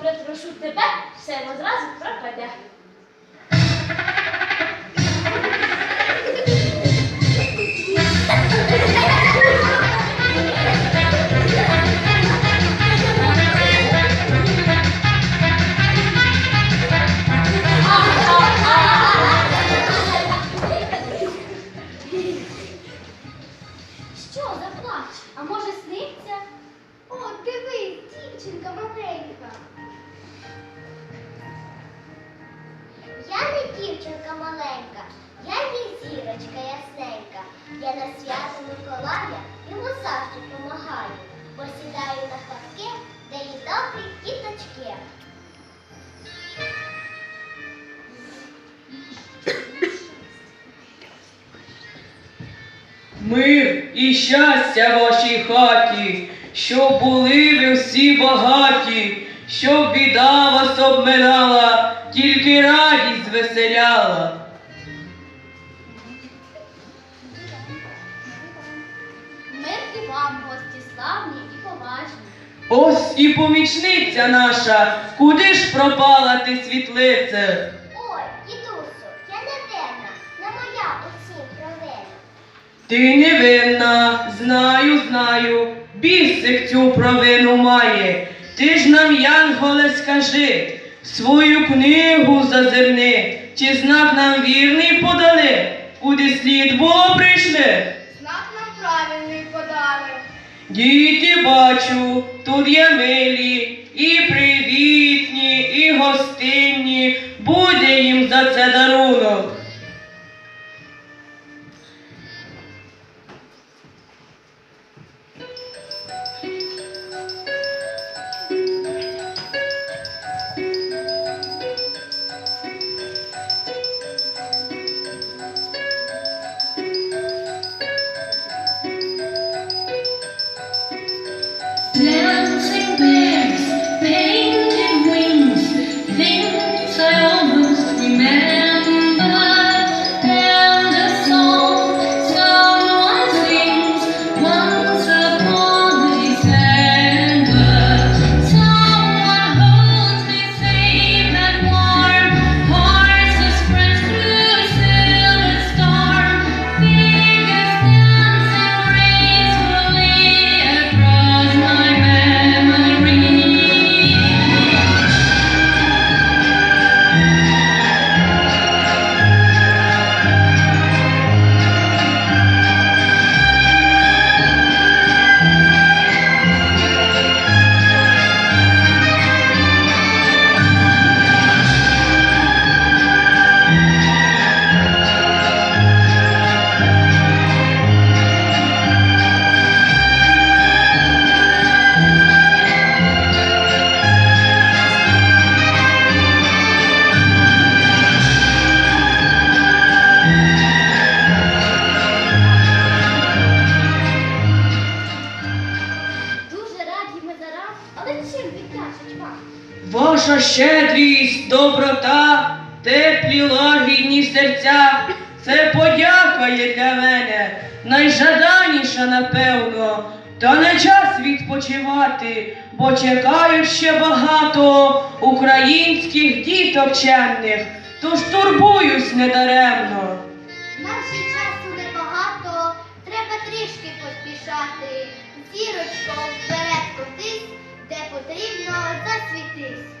Слівом припрошу тебе, все одразу пропаде. На свято Миколая йому завжди помагаю, бо сідаю на хатки, де є добрі діточки. Мир і щастя вашій хаті, щоб були ви всі багаті, щоб біда вас обминала, тільки радість звеселяла. І вам, гості славні і поважні. Ось і помічниця наша, куди ж пропала ти світлице? Ой, дідусю, я не винна, не моя усім провина. Ти невинна, знаю, знаю, бісик цю провину має. Ти ж нам, Янголе, скажи, свою книгу зазирни, чи знак нам вірний подали, куди слід було прийшли. Знак нам правильний подали. Діти бачу, тут є милі, і привітні, і гостинні, буде їм за це дарунок. Ваша щедрість, доброта, теплі лагідні серця, це подяка є для мене, найжаданіша, напевно, та не час відпочивати, бо чекають ще багато українських діток чемних, тож турбуюсь недаремно. Наші часу небагато, треба трішки поспішати. Зірочко вперед котись, де потрібно засвітись.